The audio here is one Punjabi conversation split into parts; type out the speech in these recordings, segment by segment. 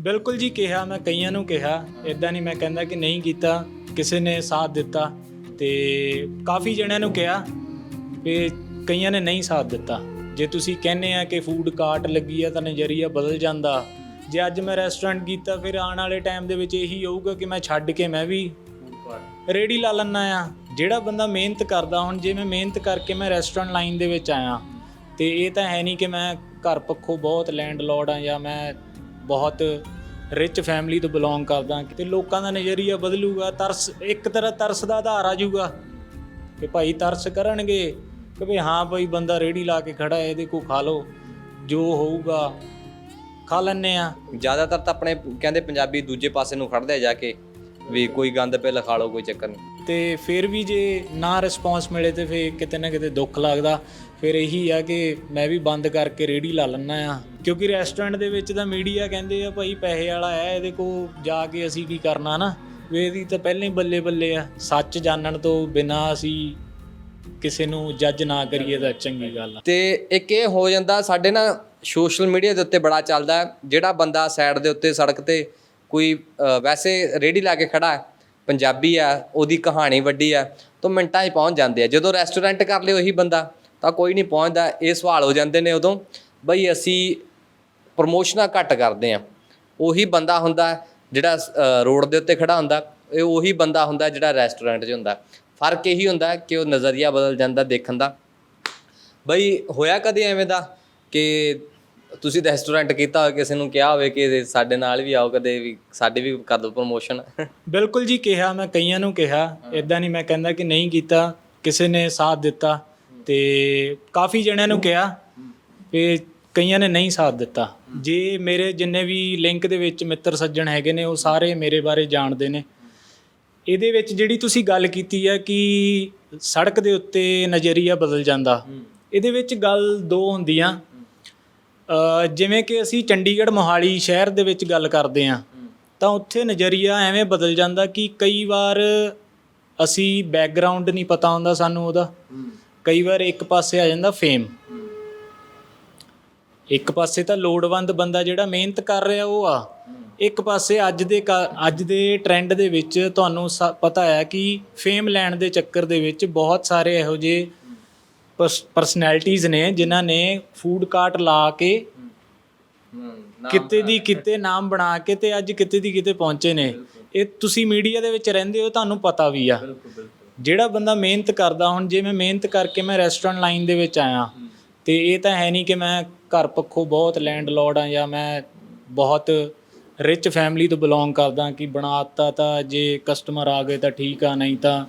ਬਿਲਕੁਲ ਜੀ ਕਿਹਾ ਮੈਂ ਕਈਆਂ ਨੂੰ ਕਿਹਾ ਇਦਾਂ ਨਹੀਂ ਮੈਂ ਕਹਿੰਦਾ ਕਿ ਨਹੀਂ ਕੀਤਾ ਕਿਸੇ ਨੇ ਸਾਥ ਦਿੱਤਾ ਤੇ ਕਾਫੀ ਜਣਿਆਂ ਨੂੰ ਕਿਹਾ ਵੀ ਕਈਆਂ ਨੇ ਨਹੀਂ ਸਾਥ ਦਿੱਤਾ। ਜੇ ਤੁਸੀਂ ਕਹਿੰਦੇ ਆ ਕਿ ਫੂਡ ਕਾਰਟ ਲੱਗੀ ਆ ਤਾਂ ਨਜ਼ਰੀਆ ਬਦਲ ਜਾਂਦਾ। ਜੇ ਅੱਜ ਮੈਂ ਰੈਸਟੋਰੈਂਟ ਕੀਤਾ ਫਿਰ ਆਉਣ ਵਾਲੇ ਟਾਈਮ ਦੇ ਵਿੱਚ ਇਹੀ ਹੋਊਗਾ ਕਿ ਮੈਂ ਛੱਡ ਕੇ ਮੈਂ ਵੀ ਰੇੜੀ ਲਾ ਲੈਣਾ ਆ। ਜਿਹੜਾ ਬੰਦਾ ਮਿਹਨਤ ਕਰਦਾ ਹੁਣ ਜੇ ਮੈਂ ਮਿਹਨਤ ਕਰਕੇ ਮੈਂ ਰੈਸਟੋਰੈਂਟ ਲਾਈਨ ਦੇ ਵਿੱਚ ਆਇਆ ਤੇ ਇਹ ਤਾਂ ਹੈ ਨਹੀਂ ਕਿ ਮੈਂ ਘਰ ਪੱਖੋਂ ਬਹੁਤ ਲੈਂਡਲੋਰਡ ਆ ਜਾਂ ਮੈਂ ਬਹੁਤ ਰਿਚ ਫੈਮਿਲੀ ਤੋਂ ਬਿਲੋਂਗ ਕਰਦਾ। ਤੇ ਲੋਕਾਂ ਦਾ ਨਜ਼ਰੀਆ ਬਦਲੂਗਾ, ਤਰਸ, ਇੱਕ ਤਰ੍ਹਾਂ ਤਰਸ ਦਾ ਆਧਾਰ ਆ ਜਾਊਗਾ ਕਿ ਭਾਈ ਤਰਸ ਕਰਨਗੇ ਕਿ ਵੀ ਹਾਂ ਭਾਈ ਬੰਦਾ ਰੇੜੀ ਲਾ ਕੇ ਖੜਾ ਹੈ, ਇਹਦੇ ਕੋ ਖਾ ਲਓ, ਜੋ ਹੋਊਗਾ ਖਾ ਲੈਣੇ ਆ ਜ਼ਿਆਦਾਤਰ ਤਾਂ ਆਪਣੇ, ਕਹਿੰਦੇ ਪੰਜਾਬੀ ਦੂਜੇ ਪਾਸੇ ਨੂੰ ਖੜਦੇ ਜਾ ਕੇ ਵੀ ਕੋਈ ਗੰਦ ਪੇ ਲਿਖਾ ਲਓ, ਕੋਈ ਚੱਕਰ ਨਹੀਂ। ਤੇ ਫਿਰ ਵੀ ਜੇ ਨਾ ਰਿਸਪੌਂਸ ਮਿਲੇ ਤੇ ਫਿਰ ਕਿਤੇ ਨਾ ਕਿਤੇ ਦੁੱਖ ਲੱਗਦਾ। ਫਿਰ ਇਹੀ ਆ ਕਿ ਮੈਂ ਵੀ ਬੰਦ ਕਰਕੇ ਰੇੜੀ ਲਾ ਲੈਣਾ ਆ ਕਿਉਂਕਿ ਰੈਸਟੋਰੈਂਟ ਦੇ ਵਿੱਚ ਤਾਂ ਮੀਡੀਆ ਕਹਿੰਦੇ ਆ, ਭਾਈ ਪੈਸੇ ਵਾਲਾ ਹੈ, ਇਹਦੇ ਕੋਲ ਜਾ ਕੇ ਅਸੀਂ ਕੀ ਕਰਨਾ ਨਾ? ਵੀ ਇਹਦੀ ਤਾਂ ਪਹਿਲਾਂ ਹੀ ਬੱਲੇ ਬੱਲੇ ਆ। ਸੱਚ ਜਾਣਨ ਤੋਂ ਬਿਨਾ ਅਸੀਂ ਕਿਸੇ ਨੂੰ ਜੱਜ ਨਾ ਕਰੀਏ ਤਾਂ ਚੰਗੀ ਗੱਲ ਆ। ਤੇ ਇੱਕ ਇਹ ਹੋ ਜਾਂਦਾ, ਸਾਡੇ ਨਾ ਸੋਸ਼ਲ ਮੀਡੀਆ ਦੇ ਉੱਤੇ ਬੜਾ ਚੱਲਦਾ ਜਿਹੜਾ ਬੰਦਾ ਸਾਈਡ ਦੇ ਉੱਤੇ ਸੜਕ ਤੇ ਕੋਈ ਵੈਸੇ ਰੇੜੀ ਲਾ ਕੇ ਖੜਾ ਹੈ ਪੰਜਾਬੀ ਆ, ਉਹਦੀ ਕਹਾਣੀ ਵੱਡੀ ਆ, ਤਾਂ ਮਿੰਟਾਂ 'ਚ ਪਹੁੰਚ ਜਾਂਦੇ ਆ। ਜਦੋਂ ਰੈਸਟੋਰੈਂਟ ਕਰ ਲਏ ਉਹੀ ਬੰਦਾ, ਤਾਂ ਕੋਈ ਨਹੀਂ ਪਹੁੰਚਦਾ। ਇਹ ਸਵਾਲ ਹੋ ਜਾਂਦੇ ਨੇ ਉਦੋਂ, ਬਈ ਅਸੀਂ ਪ੍ਰਮੋਸ਼ਨਾਂ ਘੱਟ ਕਰਦੇ ਆ। ਉਹੀ ਬੰਦਾ ਹੁੰਦਾ ਜਿਹੜਾ ਰੋਡ ਦੇ ਉੱਤੇ ਖੜਾ ਹੁੰਦਾ, ਇਹ ਉਹੀ ਬੰਦਾ ਹੁੰਦਾ ਜਿਹੜਾ ਰੈਸਟੋਰੈਂਟ 'ਚ ਹੁੰਦਾ। ਫ਼ਰਕ ਇਹੀ ਹੁੰਦਾ ਕਿ ਉਹ ਨਜ਼ਰੀਆ ਬਦਲ ਜਾਂਦਾ ਦੇਖਣ ਦਾ। ਬਈ ਹੋਇਆ ਕਦੇ ਐਵੇਂ ਦਾ ਕਿ ਤੁਸੀਂ ਰੈਸਟੋਰੈਂਟ ਕੀਤਾ ਹੋਵੇ ਕਿਸੇ ਨੂੰ ਕਿਹਾ ਹੋਵੇ ਕਿ ਸਾਡੇ ਨਾਲ ਵੀ ਆਓ ਕਦੇ ਵੀ ਸਾਡੇ ਵੀ ਕਰ ਦਿਓ ਪ੍ਰੋਮੋਸ਼ਨ ਬਿਲਕੁਲ ਜੀ ਕਿਹਾ ਮੈਂ ਕਈਆਂ ਨੂੰ ਕਿਹਾ। ਇਦਾਂ ਨਹੀਂ ਮੈਂ ਕਹਿੰਦਾ ਕਿ ਨਹੀਂ ਕੀਤਾ ਕਿਸੇ ਨੇ ਸਾਥ ਦਿੱਤਾ ਤੇ ਕਾਫੀ ਜਣਿਆਂ ਨੂੰ ਕਿਹਾ ਵੀ ਕਈਆਂ ਨੇ ਨਹੀਂ ਸਾਥ ਦਿੱਤਾ। ਜੇ ਮੇਰੇ ਜਿੰਨੇ ਵੀ ਲਿੰਕ ਦੇ ਵਿੱਚ ਮਿੱਤਰ ਸੱਜਣ ਹੈਗੇ ਨੇ ਉਹ ਸਾਰੇ ਮੇਰੇ ਬਾਰੇ ਜਾਣਦੇ ਨੇ। ਇਹਦੇ ਵਿੱਚ ਜਿਹੜੀ ਤੁਸੀਂ ਗੱਲ ਕੀਤੀ ਹੈ ਕਿ ਸੜਕ ਦੇ ਉੱਤੇ ਨਜ਼ਰੀਆ ਬਦਲ ਜਾਂਦਾ ਇਹਦੇ ਵਿੱਚ ਗੱਲ ਦੋ ਹੁੰਦੀਆਂ। ਜਿਵੇਂ ਕਿ ਅਸੀਂ ਚੰਡੀਗੜ੍ਹ ਮੋਹਾਲੀ ਸ਼ਹਿਰ ਦੇ ਵਿੱਚ ਗੱਲ ਕਰਦੇ ਹਾਂ ਤਾਂ ਉੱਥੇ ਨਜ਼ਰੀਆ ਐਵੇਂ ਬਦਲ ਜਾਂਦਾ ਕਿ ਕਈ ਵਾਰ ਅਸੀਂ ਬੈਕਗ੍ਰਾਉਂਡ ਨਹੀਂ ਪਤਾ ਹੁੰਦਾ ਸਾਨੂੰ ਉਹਦਾ। ਕਈ ਵਾਰ ਇੱਕ ਪਾਸੇ ਆ ਜਾਂਦਾ ਫੇਮ ਇੱਕ ਪਾਸੇ ਤਾਂ ਲੋੜਵੰਦ ਬੰਦਾ ਜਿਹੜਾ ਮਿਹਨਤ ਕਰ ਰਿਹਾ ਉਹ ਆ। ਇੱਕ ਪਾਸੇ ਅੱਜ ਦੇ ਅੱਜ ਦੇ ਟ੍ਰੈਂਡ ਦੇ ਵਿੱਚ ਤੁਹਾਨੂੰ ਪਤਾ ਹੈ ਕਿ ਫੇਮ ਲੈਣ ਦੇ ਚੱਕਰ ਦੇ ਵਿੱਚ ਬਹੁਤ ਸਾਰੇ ਇਹੋ ਜਿਹੇ ਪਰਸਨੈਲਿਟੀਆਂ ਨੇ ਜਿਨ੍ਹਾਂ ਨੇ ਫੂਡ ਕਾਰਟ ਲਾ ਕੇ ਕਿਤੇ ਦੀ ਕਿਤੇ ਨਾਮ ਬਣਾ ਕੇ ਤੇ ਅੱਜ ਕਿਤੇ ਦੀ ਕਿਤੇ ਪਹੁੰਚੇ ਨੇ। ਇਹ ਤੁਸੀਂ ਮੀਡੀਆ ਦੇ ਵਿੱਚ ਰਹਿੰਦੇ ਹੋ ਤੁਹਾਨੂੰ ਪਤਾ ਵੀ ਆ। ਜਿਹੜਾ ਬੰਦਾ ਮਿਹਨਤ ਕਰਦਾ ਹੁਣ ਜੇ ਮੈਂ ਮਿਹਨਤ ਕਰਕੇ ਮੈਂ ਰੈਸਟੋਰੈਂਟ ਲਾਈਨ ਦੇ ਵਿੱਚ ਆਇਆ ਤੇ ਇਹ ਤਾਂ ਹੈ ਨਹੀਂ ਕਿ ਮੈਂ ਘਰ ਪੱਖੋਂ ਬਹੁਤ ਲੈਂਡਲੋਰਡ ਆ ਜਾਂ ਮੈਂ ਬਹੁਤ ਰਿਚ ਫੈਮਿਲੀ ਤੋਂ ਬਿਲੋਂਗ ਕਰਦਾ ਕਿ ਬਣਾਤਾ ਤਾਂ ਜੇ ਕਸਟਮਰ ਆ ਗਏ ਤਾਂ ਠੀਕ ਆ ਨਹੀਂ ਤਾਂ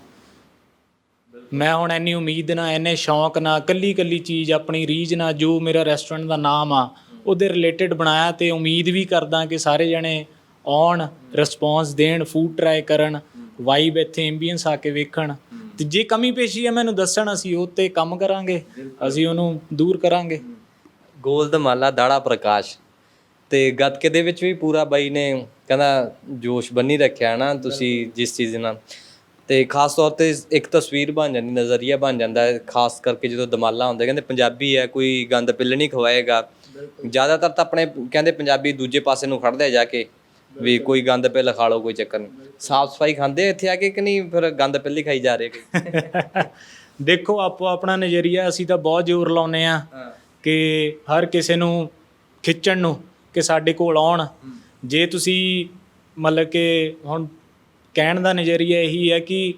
ਮੈਂ ਹੁਣ ਇੰਨੀ ਉਮੀਦ ਨਾਲ ਇੰਨੇ ਸ਼ੌਂਕ ਨਾਲ ਕੱਲੀ ਕੱਲੀ ਚੀਜ਼ ਆਪਣੀ ਰੀਝ ਨਾਲ ਜੋ ਮੇਰਾ ਰੈਸਟੋਰੈਂਟ ਦਾ ਨਾਮ ਆ, ਉਹਦੇ ਰਿਲੇਟਡ ਬਣਾਇਆ ਤੇ ਉਮੀਦ ਵੀ ਕਰਦਾ ਕਿ ਸਾਰੇ ਜਣੇ ਆਉਣ ਰਿਸਪੌਂਸ ਦੇਣ ਫੂਡ ਟਰਾਈ ਕਰਨ ਵਾਈਬ ਇੱਥੇ ਐਂਬੀਅੰਸ ਆ ਕੇ ਵੇਖਣ। ਤੇ ਜੇ ਕਮੀ ਪੇਸ਼ੀ ਹੈ ਮੈਨੂੰ ਦੱਸਣ ਅਸੀਂ ਉਹ ਤੇ ਕੰਮ ਕਰਾਂਗੇ, ਅਸੀਂ ਉਹਨੂੰ ਦੂਰ ਕਰਾਂਗੇ। ਗੋਲਦ ਮਾਲਾ, ਦਾੜਾ ਪ੍ਰਕਾਸ਼। ਤੇ ਗੱਤਕੇ ਦੇ ਵਿੱਚ ਵੀ ਪੂਰਾ ਬਾਈ ਨੇ ਕਹਿੰਦਾ ਜੋਸ਼ ਬੰਨੀ ਰੱਖਿਆ ਨਾ ਤੁਸੀਂ ਜਿਸ ਚੀਜ਼ ਨਾਲ। ਤੇ ਖਾਸ ਤੌਰ ਤੇ ਇੱਕ ਤਸਵੀਰ ਬਣ ਜਾਂਦੀ ਨਜ਼ਰੀਆ ਬਣ ਜਾਂਦਾ ਹੈ ਖਾਸ ਕਰਕੇ ਜਦੋਂ ਦਮਾਲਾ ਹੁੰਦਾ ਕਹਿੰਦੇ ਪੰਜਾਬੀ ਹੈ ਕੋਈ ਗੰਦ ਪਿੱਲ ਨਹੀਂ ਖਵਾਏਗਾ। ਜ਼ਿਆਦਾਤਰ ਤਾਂ ਆਪਣੇ ਕਹਿੰਦੇ ਪੰਜਾਬੀ ਦੂਜੇ ਪਾਸੇ ਨੂੰ ਖੜਦੇ ਆ ਜਾ ਕੇ ਵੀ ਕੋਈ ਗੰਦ ਪਿੱਲ ਖਾ ਲਓ ਕੋਈ ਚੱਕਰ ਨਹੀਂ। ਸਾਫ਼ ਸਫ਼ਾਈ ਖਾਂਦੇ ਇੱਥੇ ਆ ਕੇ ਕਿ ਨਹੀਂ? ਫਿਰ ਗੰਦ ਪਿੱਲ ਹੀ ਖਾਈ ਜਾ ਰਹੇ ਦੇਖੋ ਆਪੋ ਆਪਣਾ ਨਜ਼ਰੀਆ ਅਸੀਂ ਤਾਂ ਬਹੁਤ ਜ਼ੋਰ ਲਾਉਨੇ ਆ ਕਿ ਹਰ ਕਿਸੇ ਨੂੰ ਖਿੱਚਣ ਨੂੰ ਕਿ ਸਾਡੇ ਕੋਲ ਆਉਣ। ਜੇ ਤੁਸੀਂ ਮਤਲਬ ਕਿ ਹੁਣ ਕਹਿਣ ਦਾ ਨਜ਼ਰੀਆ ਇਹੀ ਹੈ ਕਿ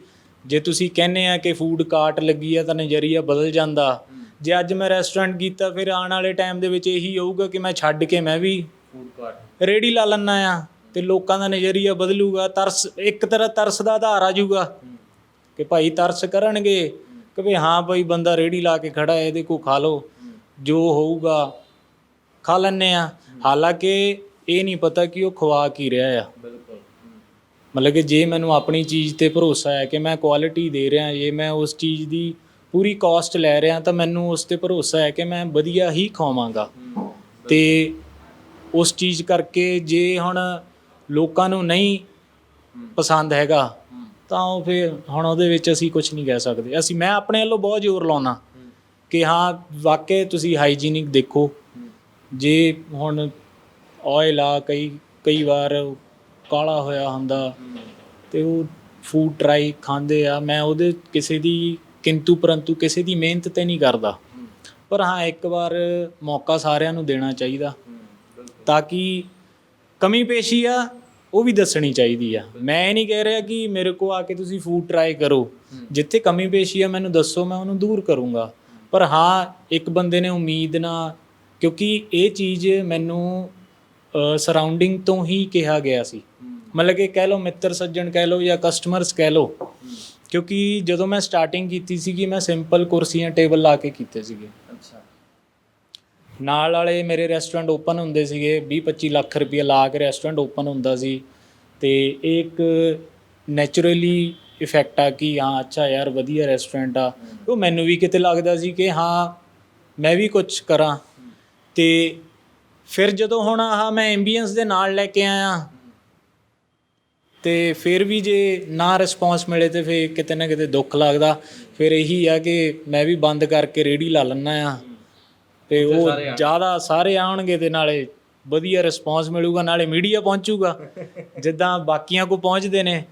ਜੇ ਤੁਸੀਂ ਕਹਿੰਦੇ ਆ ਕਿ ਫੂਡ ਕਾਰਟ ਲੱਗੀ ਆ ਤਾਂ ਨਜ਼ਰੀਆ ਬਦਲ ਜਾਂਦਾ। ਜੇ ਅੱਜ ਮੈਂ ਰੈਸਟੋਰੈਂਟ ਕੀਤਾ ਫਿਰ ਆਉਣ ਵਾਲੇ ਟਾਈਮ ਦੇ ਵਿੱਚ ਇਹੀ ਹੋਊਗਾ ਕਿ ਮੈਂ ਛੱਡ ਕੇ ਮੈਂ ਵੀ ਫੂਡ ਕਾਰਟ ਰੇੜੀ ਲਾ ਲੈਣਾ ਆ ਤੇ ਲੋਕਾਂ ਦਾ ਨਜ਼ਰੀਆ ਬਦਲੂਗਾ ਤਰਸ ਇੱਕ ਤਰ੍ਹਾਂ ਤਰਸ ਦਾ ਆਧਾਰ ਆ ਜਾਊਗਾ ਕਿ ਭਾਈ ਤਰਸ ਕਰਨਗੇ ਕਿ ਵੀ ਹਾਂ ਭਾਈ ਬੰਦਾ ਰੇੜੀ ਲਾ ਕੇ ਖੜਾ ਹੈ ਇਹਦੇ ਕੋ ਖਾ ਲਓ। ਜੋ ਹੋਊਗਾ ਖਾ ਲੈਣੇ ਆ। ਹਾਲਾਂਕਿ ਇਹ ਨਹੀਂ ਪਤਾ ਕਿ ਉਹ ਖਵਾ ਕੀ ਰਿਹਾ ਆ। ਬਿਲਕੁਲ। ਮਤਲਬ ਕਿ ਜੇ ਮੈਨੂੰ ਆਪਣੀ ਚੀਜ਼ ਤੇ ਭਰੋਸਾ ਹੈ ਕਿ ਮੈਂ ਕੁਆਲਿਟੀ ਦੇ ਰਿਹਾ, ਜੇ ਮੈਂ ਉਸ ਚੀਜ਼ ਦੀ ਪੂਰੀ ਕਾਸਟ ਲੈ ਰਿਹਾ, ਤਾਂ ਮੈਨੂੰ ਉਸ ਤੇ ਭਰੋਸਾ ਹੈ ਕਿ ਮੈਂ ਵਧੀਆ ਹੀ ਖਵਾਵਾਂਗਾ ਤੇ ਉਸ ਚੀਜ਼ ਕਰਕੇ ਜੇ ਹੁਣ ਲੋਕਾਂ ਨੂੰ ਨਹੀਂ ਪਸੰਦ ਹੈਗਾ, ਤਾਂ ਉਹ ਫਿਰ ਹੁਣ ਉਹਦੇ ਵਿੱਚ ਅਸੀਂ ਕੁਝ ਨਹੀਂ ਕਹਿ ਸਕਦੇ। ਅਸੀਂ, ਮੈਂ ਆਪਣੇ ਵੱਲੋਂ ਬਹੁਤ ਜ਼ੋਰ ਲਾਉਣਾ ਕਿ ਹਾਂ, ਵਾਕਈ ਤੁਸੀਂ ਹਾਈਜੀਨਿਕ ਦੇਖੋ। ਜੇ ਹੁਣ ਆਇਲ ਆ, ਕਈ ਕਈ ਵਾਰ ਕਾਲਾ ਹੋਇਆ ਹੁੰਦਾ ਤੇ ਉਹ ਫੂਡ ਟਰਾਈ ਖਾਂਦੇ ਆ। ਮੈਂ ਉਹਦੇ ਕਿਸੇ ਦੀ ਕਿੰਤੂ ਪਰੰਤੂ ਕਿਸੇ ਦੀ ਮਿਹਨਤ ਤੇ ਨਹੀਂ ਕਰਦਾ। ਪਰ ਹਾਂ, ਇੱਕ ਵਾਰ ਮੌਕਾ ਸਾਰਿਆਂ ਨੂੰ ਦੇਣਾ ਚਾਹੀਦਾ। ਤਾਂ ਕਿ ਕਮੀ ਪੇਸ਼ੀ ਆ, ਉਹ ਵੀ ਦੱਸਣੀ ਚਾਹੀਦੀ ਆ। ਮੈਂ ਇਹ ਨਹੀਂ ਕਹਿ ਰਿਹਾ ਕਿ ਮੇਰੇ ਕੋ ਆ ਕੇ ਤੁਸੀਂ ਫੂਡ ਟਰਾਈ ਕਰੋ। ਜਿੱਥੇ ਕਮੀ ਪੇਸ਼ੀ ਆ, ਮੈਨੂੰ ਦੱਸੋ, ਮੈਂ ਉਹਨੂੰ ਦੂਰ ਕਰੂੰਗਾ। ਪਰ ਹਾਂ, ਇੱਕ ਬੰਦੇ ਨੇ ਉਮੀਦ ਨਾ ਕਿਉਂਕਿ ਇਹ ਚੀਜ਼ ਮੈਨੂੰ ਸਰਾਊਂਡਿੰਗ ਤੋਂ ਹੀ ਕਿਹਾ ਗਿਆ ਸੀ। ਮਤਲਬ ਕਿ ਕਹਿ ਲਓ ਮਿੱਤਰ ਸੱਜਣ ਕਹਿ ਲਓ ਜਾਂ ਕਸਟਮਰਸ ਕਹਿ ਲਓ। ਕਿਉਂਕਿ ਜਦੋਂ ਮੈਂ ਸਟਾਰਟਿੰਗ ਕੀਤੀ ਸੀਗੀ ਮੈਂ ਸਿੰਪਲ ਕੁਰਸੀਆਂ ਟੇਬਲ ਲਾ ਕੇ ਕੀਤੇ ਸੀਗੇ। ਅੱਛਾ। ਨਾਲ ਵਾਲੇ ਮੇਰੇ ਰੈਸਟੋਰੈਂਟ ਓਪਨ ਹੁੰਦੇ ਸੀਗੇ 20 25 ਲੱਖ ਰੁਪਏ ਲਾ ਕੇ ਰੈਸਟੋਰੈਂਟ ਓਪਨ ਹੁੰਦਾ ਸੀ। ਤੇ ਇਹ ਇੱਕ ਨੇਚਰਲੀ ਇਫੈਕਟ ਆ ਕਿ ਹਾਂ ਅੱਛਾ ਯਾਰ ਵਧੀਆ ਰੈਸਟੋਰੈਂਟ ਆ। ਉਹ ਮੈਨੂੰ ਵੀ ਕਿਤੇ ਲੱਗਦਾ ਸੀ ਕਿ ਹਾਂ ਮੈਂ ਵੀ ਕੁਝ ਕਰਾਂ। ਤੇ ਫਿਰ ਜਦੋਂ ਹੁਣ ਆਹ ਮੈਂ ਐਂਬੀਐਂਸ ਦੇ ਨਾਲ ਲੈ ਕੇ ਆਇਆ ਤੇ ਫਿਰ ਵੀ ਜੇ ਨਾ ਰਿਸਪੌਂਸ ਮਿਲੇ ਤੇ ਫਿਰ ਕਿਤੇ ਨਾ ਕਿਤੇ ਦੁੱਖ ਲੱਗਦਾ। ਫਿਰ ਇਹੀ ਆ ਕਿ ਮੈਂ ਵੀ ਬੰਦ ਕਰਕੇ ਰੇੜੀ ਲਾ ਲੈਣਾ ਆ। ਤੇ ਉਹ ਜ਼ਿਆਦਾ ਸਾਰੇ ਆਉਣਗੇ ਤੇ ਨਾਲੇ ਵਧੀਆ ਰਿਸਪੌਂਸ ਮਿਲੂਗਾ ਨਾਲੇ ਮੀਡੀਆ ਪਹੁੰਚੂਗਾ। ਜਿੱਦਾਂ ਬਾਕੀਆਂ ਕੋ ਪਹੁੰਚਦੇ ਨੇ।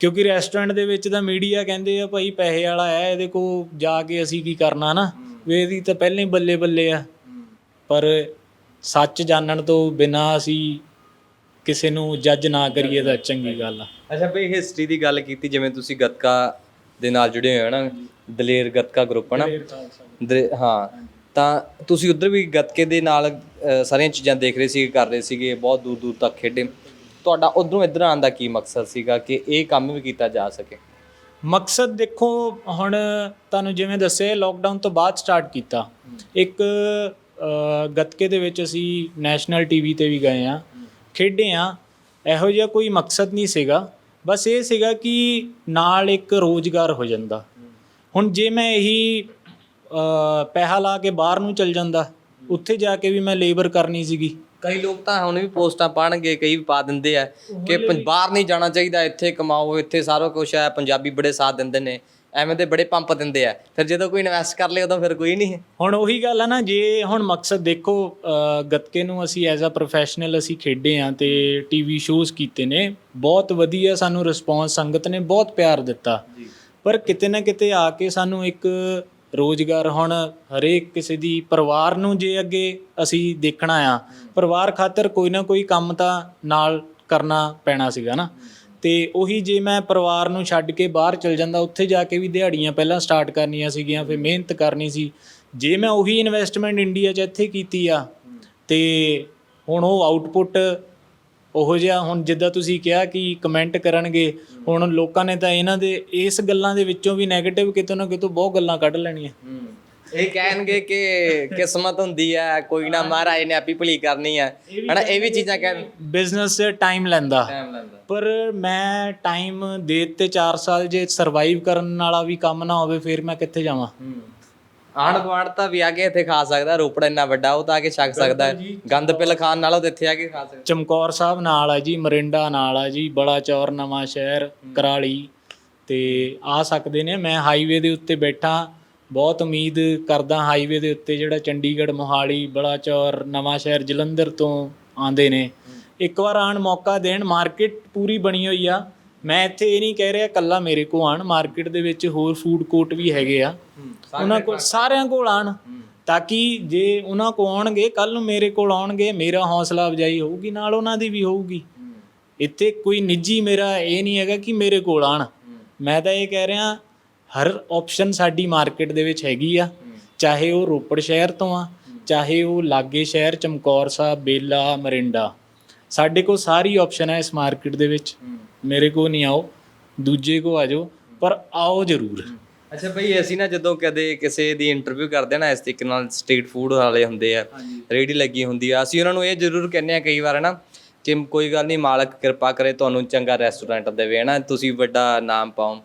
ਕਿਉਂਕਿ ਰੈਸਟੋਰੈਂਟ ਦੇ ਵਿੱਚ ਤਾਂ ਮੀਡੀਆ ਕਹਿੰਦੇ ਆ ਭਾਈ ਪੈਸੇ ਵਾਲਾ ਹੈ ਇਹਦੇ ਕੋ ਜਾ ਕੇ ਅਸੀਂ ਕੀ ਕਰਨਾ ਨਾ। ਵੀ ਇਹਦੀ ਤਾਂ ਪਹਿਲਾਂ ਹੀ ਬੱਲੇ ਬੱਲੇ ਆ। ਪਰ ਸੱਚ ਜਾਣਨ ਤੋਂ ਬਿਨਾ ਅਸੀਂ ਕਿਸੇ ਨੂੰ ਜੱਜ ਨਾ ਕਰੀਏ ਤਾਂ ਚੰਗੀ ਗੱਲ ਆ। ਅੱਛਾ ਬਈ ਹਿਸਟਰੀ ਦੀ ਗੱਲ ਕੀਤੀ ਜਿਵੇਂ ਤੁਸੀਂ ਗੱਤਕਾ ਦੇ ਨਾਲ ਜੁੜੇ ਹੋਏ ਹੋ ਨਾ ਦਲੇਰ ਗੱਤਕਾ ਗਰੁੱਪ ਨਾ ਦਲੇ- ਹਾਂ। ਤਾਂ ਤੁਸੀਂ ਉਧਰ ਵੀ ਗੱਤਕੇ ਦੇ ਨਾਲ ਅ, ਸਾਰੀਆਂ ਚੀਜ਼ਾਂ ਦੇਖ ਰਹੇ ਸੀ ਕਰ ਰਹੇ ਸੀਗੇ ਬਹੁਤ ਦੂਰ ਦੂਰ ਤੱਕ ਖੇਡੇ। ਤੁਹਾਡਾ ਉਧਰੋਂ ਇੱਧਰ ਆਉਣ ਦਾ ਕੀ ਮਕਸਦ ਸੀਗਾ ਕਿ ਇਹ ਕੰਮ ਵੀ ਕੀਤਾ ਜਾ ਸਕੇ? ਮਕਸਦ ਦੇਖੋ ਹੁਣ ਤੁਹਾਨੂੰ ਜਿਵੇਂ ਦੱਸਿਆ ਲੋਕਡਾਊਨ ਤੋਂ ਬਾਅਦ ਸਟਾਰਟ ਕੀਤਾ। ਇੱਕ ਗੱਤਕੇ ਦੇ ਵਿੱਚ ਅਸੀਂ ਨੈਸ਼ਨਲ ਟੀਵੀ ਤੇ ਵੀ ਗਏ ਆ ਖੇਡੇ ਆ ਇਹੋ ਜਿਹਾ ਕੋਈ ਮਕਸਦ ਨਹੀਂ ਸੀਗਾ। ਬਸ ਇਹ ਸੀਗਾ ਕਿ ਨਾਲ ਇੱਕ ਰੋਜ਼ਗਾਰ ਹੋ ਜਾਂਦਾ। ਹੁਣ ਜੇ ਮੈਂ ਇਹੀ ਪੈਸਾ ਲਾ ਕੇ ਬਾਹਰ ਨੂੰ ਚਲ ਜਾਂਦਾ ਉੱਥੇ ਜਾ ਕੇ ਵੀ ਮੈਂ ਲੇਬਰ ਕਰਨੀ ਸੀਗੀ। ਕਈ ਲੋਕ ਤਾਂ ਹੁਣ ਵੀ ਪੋਸਟਾਂ ਪਾਣਗੇ ਕਈ ਵੀ ਪਾ ਦਿੰਦੇ ਆ ਕਿ ਬਾਹਰ ਨਹੀਂ ਜਾਣਾ ਚਾਹੀਦਾ ਇੱਥੇ ਕਮਾਓ ਇੱਥੇ ਸਾਰਾ ਕੁਝ ਹੈ ਪੰਜਾਬੀ ਬੜੇ ਸਾਥ ਦਿੰਦੇ ਨੇ। ਐਵੇਂ ਦੇ ਬੜੇ ਪੰਪ ਦਿੰਦੇ ਆ। ਫਿਰ ਜਦੋਂ ਕੋਈ ਇਨਵੈਸਟ ਕਰ ਲੇ ਉਦੋਂ ਫਿਰ ਕੋਈ ਨਹੀਂ। ਹੁਣ ਉਹੀ ਗੱਲ ਆ ਨਾ ਜੇ ਹੁਣ ਮਕਸਦ ਦੇਖੋ ਅ, ਗੱਤਕੇ ਨੂੰ ਅਸੀਂ ਐਜ਼ ਅ ਪ੍ਰੋਫੈਸ਼ਨਲ ਅਸੀਂ ਖੇਡੇ ਆ ਤੇ ਟੀਵੀ ਸ਼ੋਜ਼ ਕੀਤੇ ਨੇ ਬਹੁਤ ਵਧੀਆ ਸਾਨੂੰ ਰਿਸਪੌਂਸ ਸੰਗਤ ਨੇ ਬਹੁਤ ਪਿਆਰ ਦਿੱਤਾ। ਪਰ ਕਿਤੇ ਨਾ ਕਿਤੇ ਆ ਕੇ ਸਾਨੂੰ ਇੱਕ ਰੋਜ਼ਗਾਰ ਹੁਣ ਹਰੇਕ ਕਿਸੇ ਦੀ ਪਰਿਵਾਰ ਨੂੰ ਜੇ ਅੱਗੇ ਅਸੀਂ ਦੇਖਣਾ ਆ ਪਰਿਵਾਰ ਖਾਤਰ ਕੋਈ ਨਾ ਕੋਈ ਕੰਮ ਤਾਂ ਨਾਲ ਕਰਨਾ ਪੈਣਾ ਸੀਗਾ ਨਾ। ਤੇ ਉਹੀ ਜੇ ਮੈਂ ਪਰਿਵਾਰ ਨੂੰ ਛੱਡ ਕੇ ਬਾਹਰ ਚਲ ਜਾਂਦਾ, ਉੱਥੇ ਜਾ ਕੇ ਵੀ ਦਿਹਾੜੀਆਂ ਪਹਿਲਾਂ ਸਟਾਰਟ ਕਰਨੀਆਂ ਸੀਗੀਆਂ, ਫਿਰ ਮਿਹਨਤ ਕਰਨੀ ਸੀ। ਜੇ ਮੈਂ ਉਹੀ ਇਨਵੈਸਟਮੈਂਟ ਇੰਡੀਆ 'ਚ ਇੱਥੇ ਕੀਤੀ ਆ, ਤੇ ਹੁਣ ਉਹ ਆਊਟਪੁੱਟ ਉਹੋ ਜਿਹਾ, ਹੁਣ ਜਿੱਦਾਂ ਤੁਸੀਂ ਕਿਹਾ ਕਿ ਕਮੈਂਟ ਕਰਨਗੇ, ਹੁਣ ਲੋਕਾਂ ਨੇ ਤਾਂ ਇਹਨਾਂ ਦੇ, ਇਸ ਗੱਲਾਂ ਦੇ ਵਿੱਚੋਂ ਵੀ 네ਗੇਟਿਵ ਕਿਤੋਂ ਨਾ ਕਿਤੋਂ ਬਹੁਤ ਗੱਲਾਂ ਕੱਢ ਲੈਣੀਆਂ। ਇਹ ਕਹਿਣਗੇ ਕਿ ਕਿਸਮਤ ਹੁੰਦੀ ਹੈ ਕੋਈ ਨਾ ਮਹਾਰਾਜ ਨੇ ਆਪੀ ਭਲੀ ਕਰਨੀ ਹੈ ਹਨਾ ਇਹ ਵੀ ਚੀਜ਼ਾਂ ਕਹਿਣ ਬਿਜ਼ਨਸ ਟਾਈਮ ਲੈਂਦਾ। ਟਾਈਮ ਲੈਂਦਾ। ਪਰ ਮੈਂ ਟਾਈਮ ਦੇ ਤੇ 4 ਸਾਲ ਜੇ ਸਰਵਾਈਵ ਕਰਨ ਵਾਲਾ ਵੀ ਕੰਮ ਨਾ ਹੋਵੇ ਫਿਰ ਮੈਂ ਕਿੱਥੇ ਜਾਵਾਂ? ਆਣ ਗਵਾੜ ਤਾਂ ਵੀ ਆ ਕੇ ਇੱਥੇ ਖਾ ਸਕਦਾ ਰੋਪੜ ਇੰਨਾ ਵੱਡਾ ਉਹ ਤਾਂ ਆ ਕੇ ਛਕ ਸਕਦਾ। ਹੈ ਗੰਦ ਪਿੱਲ ਖਾਣ ਨਾਲੋਂ ਤਾਂ ਇੱਥੇ ਆ ਕੇ ਖਾ ਸਕਦਾ। ਚਮਕੌਰ ਸਾਹਿਬ ਨਾਲ ਆ ਜੀ ਮਰਿੰਡਾ ਨਾਲ ਆ ਜੀ ਬੜਾ ਚੌਰ ਨਵਾਂ ਸ਼ਹਿਰ ਕਰਾਲੀ। ਤੇ ਆ ਸਕਦੇ ਨੇ ਮੈਂ ਹਾਈਵੇ ਦੇ ਉੱਤੇ ਬੈਠਾ ਬਹੁਤ ਉਮੀਦ ਕਰਦਾ ਹਾਈਵੇ ਦੇ ਉੱਤੇ ਜਿਹੜਾ ਚੰਡੀਗੜ੍ਹ ਮੋਹਾਲੀ ਬੜਾ ਚੌਰ ਨਵਾਂ ਸ਼ਹਿਰ ਜਲੰਧਰ ਤੋਂ ਆਂਦੇ ਨੇ। ਇੱਕ ਵਾਰ ਆਣ ਮੌਕਾ ਦੇਣ ਮਾਰਕੀਟ ਪੂਰੀ ਬਣੀ ਹੋਈ ਆ। ਮੈਂ ਇੱਥੇ ਇਹ ਨਹੀਂ ਕਹਿ ਰਿਹਾ ਕੱਲਾ ਮੇਰੇ ਕੋ ਆਣ ਮਾਰਕੀਟ ਦੇ ਵਿੱਚ ਹੋਰ ਫੂਡ ਕੋਰਟ ਵੀ ਹੈਗੇ ਆ। ਉਹਨਾਂ ਕੋਲ ਸਾਰਿਆਂ ਕੋਲ ਆਣ ਤਾਂ ਕਿ ਜੇ ਉਹਨਾਂ ਕੋ ਆਉਣਗੇ ਕੱਲ ਨੂੰ ਮੇਰੇ ਕੋਲ ਆਉਣਗੇ ਮੇਰਾ ਹੌਸਲਾ ਅਫਜਾਈ ਹੋਊਗੀ ਨਾਲ ਉਹਨਾਂ ਦੀ ਵੀ ਹੋਊਗੀ। ਇੱਥੇ ਕੋਈ ਨਿੱਜੀ ਮੇਰਾ ਇਹ ਨਹੀਂ ਹੈਗਾ ਕਿ ਮੇਰੇ ਕੋਲ ਆਣ ਮੈਂ ਤਾਂ ਇਹ ਕਹਿ ਰਿਹਾ ਹਰ ਆਪਸ਼ਨ ਸਾਡੀ ਮਾਰਕੀਟ ਦੇ ਵਿੱਚ ਹੈਗੀ ਆ। ਚਾਹੇ ਉਹ ਰੋਪੜ ਸ਼ਹਿਰ ਤੋਂ ਆ ਚਾਹੇ ਉਹ ਲਾਗੇ ਸ਼ਹਿਰ ਚਮਕੌਰ ਸਾਹਿਬ ਬੇਲਾ ਮਰਿੰਡਾ। ਸਾਡੇ ਕੋਲ ਸਾਰੀ ਆਪਸ਼ਨ ਹੈ ਇਸ ਮਾਰਕੀਟ ਦੇ ਵਿੱਚ। ਮੇਰੇ ਕੋ ਨਹੀਂ ਆਓ ਦੂਜੇ ਕੋ ਆ ਜਾਓ ਪਰ ਆਓ ਜ਼ਰੂਰ। ਅੱਛਾ ਭਈ ਅਸੀਂ ਨਾ ਜਦੋਂ ਕਦੇ ਕਿਸੇ ਦੀ ਇੰਟਰਵਿਊ ਕਰਦੇ ਨਾ ਇਸ ਤਰੀਕੇ ਨਾਲ ਸਟਰੀਟ ਫੂਡ ਵਾਲੇ ਹੁੰਦੇ ਆ ਰੇੜੀ ਲੱਗੀ ਹੁੰਦੀ ਆ ਅਸੀਂ ਉਹਨਾਂ ਨੂੰ ਇਹ ਜ਼ਰੂਰ ਕਹਿੰਦੇ ਆ ਕਈ ਵਾਰ ਨਾ ਕਿ ਕੋਈ ਗੱਲ ਨਹੀਂ ਮਾਲਕ ਕਿਰਪਾ ਕਰੇ ਤੁਹਾਨੂੰ ਚੰਗਾ ਰੈਸਟੋਰੈਂਟ ਦੇਵੇ ਹਨਾ ਤੁਸੀਂ ਵੱਡਾ ਨਾਮ ਪਾਓ।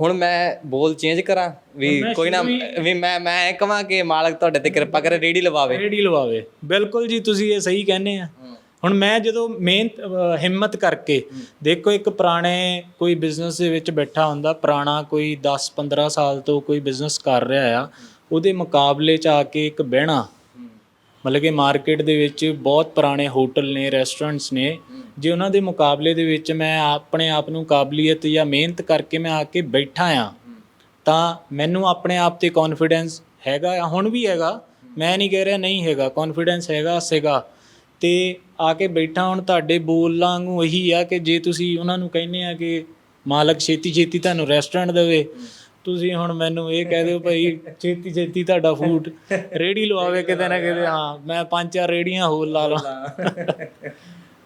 ਹੁਣ ਮੈਂ ਬੋਲ ਚੇਂਜ ਕਰਾਂ? ਵੀ ਕੋਈ ਨਾ ਵੀ ਮੈਂ ਮੈਂ ਕਹਾਂ ਕਿ ਮਾਲਕ ਤੁਹਾਡੇ ਤੇ ਕਿਰਪਾ ਕਰੇ ਰੇੜੀ ਲਵਾਵੇ। ਰੇੜੀ ਲਵਾਵੇ। ਬਿਲਕੁਲ ਜੀ ਤੁਸੀਂ ਇਹ ਸਹੀ ਕਹਿੰਦੇ ਆ। ਹੁਣ ਮੈਂ ਜਦੋਂ ਮਿਹਨਤ ਹਿੰਮਤ ਕਰਕੇ ਦੇਖੋ ਇੱਕ ਪੁਰਾਣੇ ਕੋਈ ਬਿਜ਼ਨਸ ਦੇ ਵਿੱਚ ਬੈਠਾ ਹੁੰਦਾ ਪੁਰਾਣਾ ਕੋਈ 10 15 ਸਾਲ ਤੋਂ ਕੋਈ ਬਿਜ਼ਨਸ ਕਰ ਰਿਹਾ ਆ ਉਹਦੇ ਮੁਕਾਬਲੇ ਚ ਆ ਕੇ ਇੱਕ ਬਹਿਣਾ। ਮਤਲਬ ਕਿ ਮਾਰਕੀਟ ਦੇ ਵਿੱਚ ਬਹੁਤ ਪੁਰਾਣੇ ਹੋਟਲ ਨੇ ਰੈਸਟੋਰੈਂਟਸ ਨੇ ਜੇ ਉਹਨਾਂ ਦੇ ਮੁਕਾਬਲੇ ਦੇ ਵਿੱਚ ਮੈਂ ਆਪਣੇ ਆਪ ਨੂੰ ਕਾਬਲੀਅਤ ਜਾਂ ਮਿਹਨਤ ਕਰਕੇ ਮੈਂ ਆ ਕੇ ਬੈਠਾ ਆ ਤਾਂ ਮੈਨੂੰ ਆਪਣੇ ਆਪ ਤੇ ਕੌਨਫੀਡੈਂਸ ਹੈਗਾ ਆ ਹੁਣ ਵੀ ਹੈਗਾ। ਮੈਂ ਨਹੀਂ ਕਹਿ ਰਿਹਾ ਨਹੀਂ ਹੈਗਾ ਕੌਨਫੀਡੈਂਸ ਹੈਗਾ ਸੀਗਾ। ਤੇ ਆ ਕੇ ਬੈਠਾ ਹੁਣ ਤੁਹਾਡੇ ਬੋਲਾਂ ਨੂੰ ਇਹੀ ਆ ਕਿ ਜੇ ਤੁਸੀਂ ਉਹਨਾਂ ਨੂੰ ਕਹਿੰਦੇ ਆ ਕਿ ਮਾਲਕ ਛੇਤੀ ਛੇਤੀ ਤੁਹਾਨੂੰ ਰੈਸਟੋਰੈਂਟ ਦੇਵੇ ਤੁਸੀਂ ਹੁਣ ਮੈਨੂੰ ਇਹ ਕਹਿ ਦਿਓ ਭਾਈ ਛੇਤੀ ਛੇਤੀ ਤੁਹਾਡਾ ਫੂਡ ਰੇੜੀ ਲਵਾਵੇ ਕਿਤੇ ਨਾ ਕਿਤੇ। ਹਾਂ ਮੈਂ ਪੰਜ ਚਾਰ ਰੇੜੀਆਂ ਹੋਰ ਲਾ ਲਾਂ।